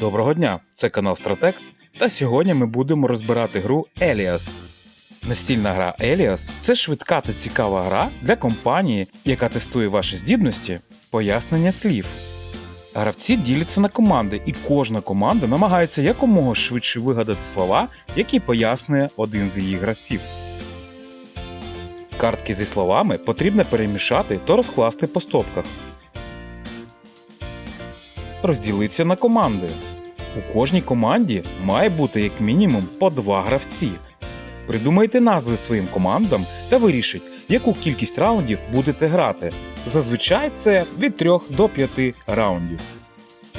Доброго дня! Це канал Стратек. Та сьогодні ми будемо розбирати гру Elias. Настільна гра Elias – це швидка та цікава гра для компанії, яка тестує ваші здібності, пояснення слів. Гравці діляться на команди, і кожна команда намагається якомога швидше вигадати слова, які пояснює один з її гравців. Картки зі словами потрібно перемішати та розкласти по стопках. Розділиться на команди. У кожній команді має бути як мінімум по два гравці. Придумайте назви своїм командам та вирішіть, яку кількість раундів будете грати. Зазвичай це від 3 до 5 раундів.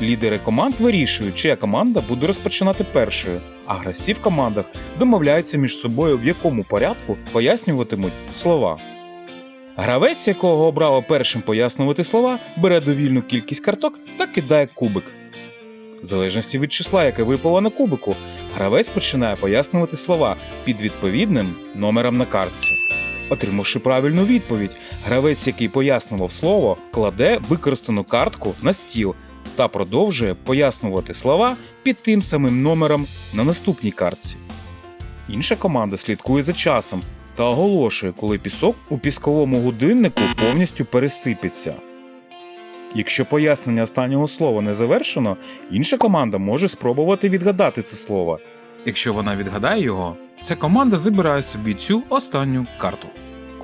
Лідери команд вирішують, чия команда буде розпочинати першою, а гравці в командах домовляються між собою, в якому порядку пояснюватимуть слова. Гравець, якого обрало першим пояснювати слова, бере довільну кількість карток та кидає кубик. В залежності від числа, яке випало на кубику, гравець починає пояснювати слова під відповідним номером на картці. Отримавши правильну відповідь, гравець, який пояснював слово, кладе використану картку на стіл та продовжує пояснювати слова під тим самим номером на наступній картці. Інша команда слідкує за часом та оголошує, коли пісок у пісковому годиннику повністю пересипеться. Якщо пояснення останнього слова не завершено, інша команда може спробувати відгадати це слово. Якщо вона відгадає його, ця команда забирає собі цю останню карту.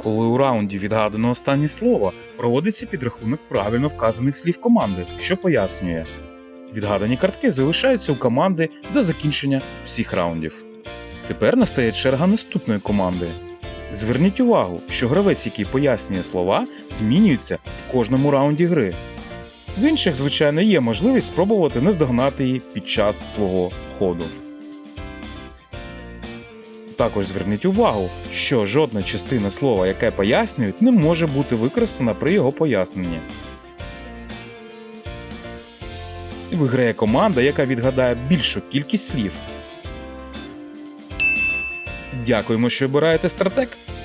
Коли у раунді відгадано останнє слово, проводиться підрахунок правильно вказаних слів команди, що пояснює. Відгадані картки залишаються у команди до закінчення всіх раундів. Тепер настає черга наступної команди. Зверніть увагу, що гравець, який пояснює слова, змінюється в кожному раунді гри. В інших, звичайно, є можливість спробувати наздогнати її під час свого ходу. Також зверніть увагу, що жодна частина слова, яке пояснюють, не може бути використана при його поясненні. Виграє команда, яка відгадає більшу кількість слів. Дякуємо, що обираєте стратег,